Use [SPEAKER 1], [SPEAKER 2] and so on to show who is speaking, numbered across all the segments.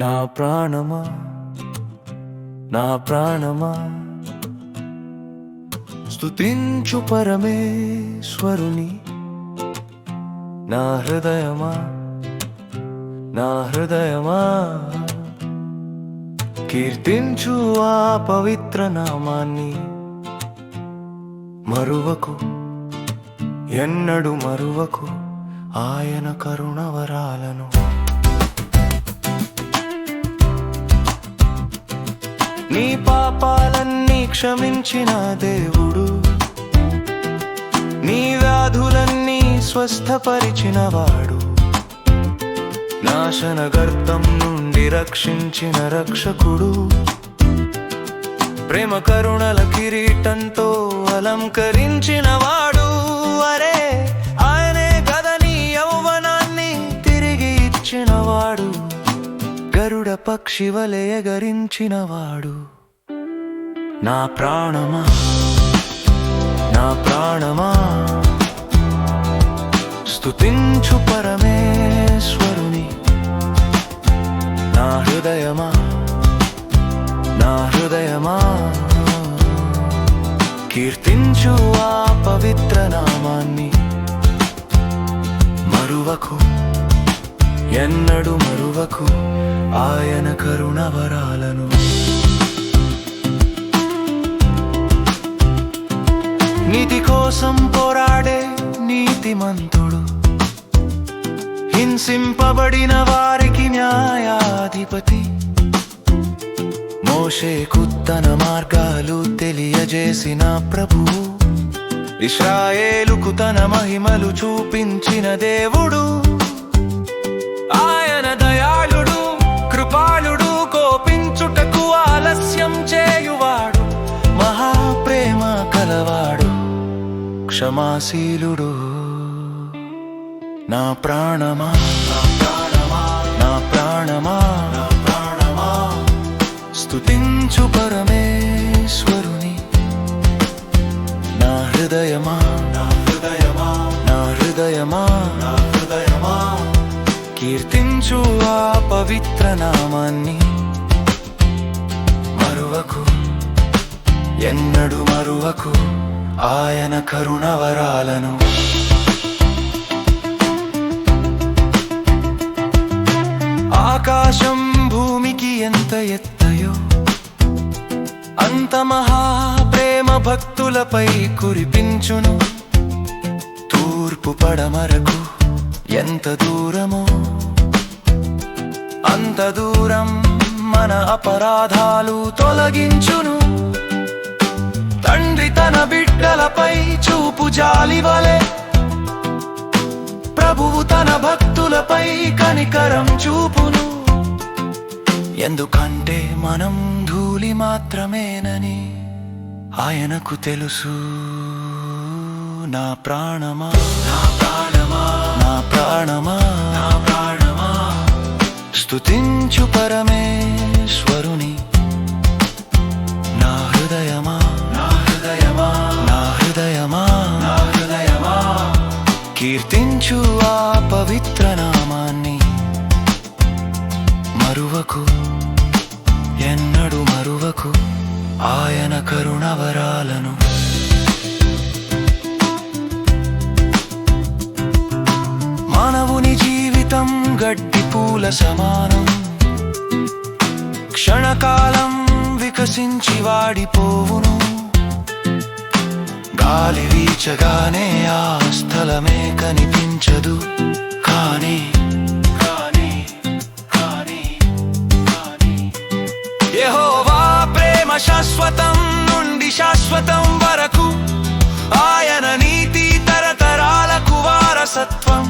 [SPEAKER 1] నా ప్రాణమా? నా ప్రాణమా? స్తుతించు పరమేశ్వరుని. నా హృదయమా? నా హృదయమా? కీర్తించు ఆ పవిత్ర నామాన్ని. మరువకు ఎన్నడు మరువకు ఆయన కరుణవరాలను. నీ పాపాలన్నీ క్షమించిన దేవుడు. నీ వ్యాధులన్నీ స్వస్థపరిచినవాడు. నాశనగర్తం నుండి రక్షించిన రక్షకుడు. ప్రేమ కరుణల కిరీటంతో అలంకరించినవాడు. గరుడ పక్షి వాడు నా ప్రాణమా? నా ప్రాణమా? స్తుతించు పరమేశ్వరుని. నా హృదయమా? నా హృదయమా? కీర్తించు ఆ పవిత్ర నామాన్ని. మరువకు ఎన్నడు మరువకు ఆయన కరుణవరాలను. నీతి కోసం పోరాడే నీతిమంతుడు హింసింపబడిన వారికి న్యాయాధిపతి. మోషేకు తన మార్గాలు తెలియజేసిన ప్రభు ఇస్రాయేలుకు తన మహిమలు చూపించిన దేవుడు. క్షమాశీలుడు నా ప్రాణమా? నా ప్రాణమా? ప్రాణమా స్తుతించు పరమేశ్వరుని నా హృదయమా నా హృదయమా నా హృదయమా? నా హృదయమా? కీర్తించు ఆ పవిత్ర నామాన్ని మరువకు ఎన్నడు మరువకు. ఆయన కరుణవరాలను. ఆకాశం భూమికి ఎంత ఎత్తయో అంత మహా ప్రేమ భక్తులపై కురిపించును. తూర్పు పడమరకు ఎంత దూరమో అంత దూరం మన అపరాధాలు తొలగించును. చూపు జాలి వలె ప్రభువు తన భక్తులపై కనికరం చూపును. ఎందుకంటే మనం ధూళి మాత్రమేనని ఆయనకు తెలుసు. నా ప్రాణమా? నా ప్రాణమా? నా ప్రాణమా? నా ప్రాణమా? స్తుతించు పరమేశ్వరుని కీర్తించు ఆ పవిత్ర నామాన్ని. మరువకు ఎన్నడు మరువకు ఆయన కరుణవరాలను. మానవుని జీవితం గడ్డి పూల సమానం. క్షణకాలం వికసించి వాడిపోవును. గాలి వీచగానే ఆ అందమే కనిపించదు. కానీ కానీ కానీ. యహోవా ప్రేమ శాశ్వతం నుండి శాశ్వతం వరకు. ఆయన నీతి తరతరాలకు వారసత్వం.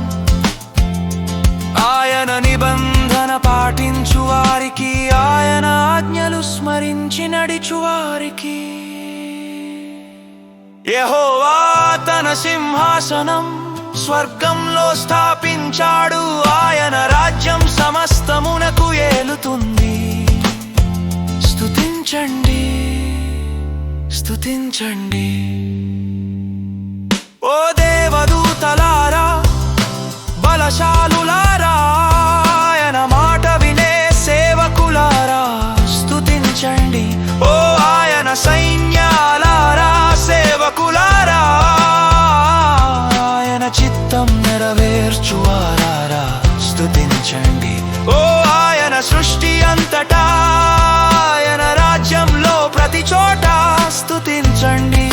[SPEAKER 1] ఆయన నిబంధన పాటించు వారికి ఆయన ఆజ్ఞలు స్మరించి నడిచు వారికి. యహోవా తన సింహాసనం స్వర్గంలో స్థాపించాడు. ఆయన రాజ్యం సమస్తమునకు ఏలుతుంది. స్థుతించండి స్థుతించండి ఓ దేవదూతలారా బలశాలులారా ఆయన మాట వినే సేవకులారా స్థుతించండి ఓ ఆయన సైన్యాల సృష్టి అంతటా ఆయన రాజ్యంలో ప్రతి చోట స్థుతించండి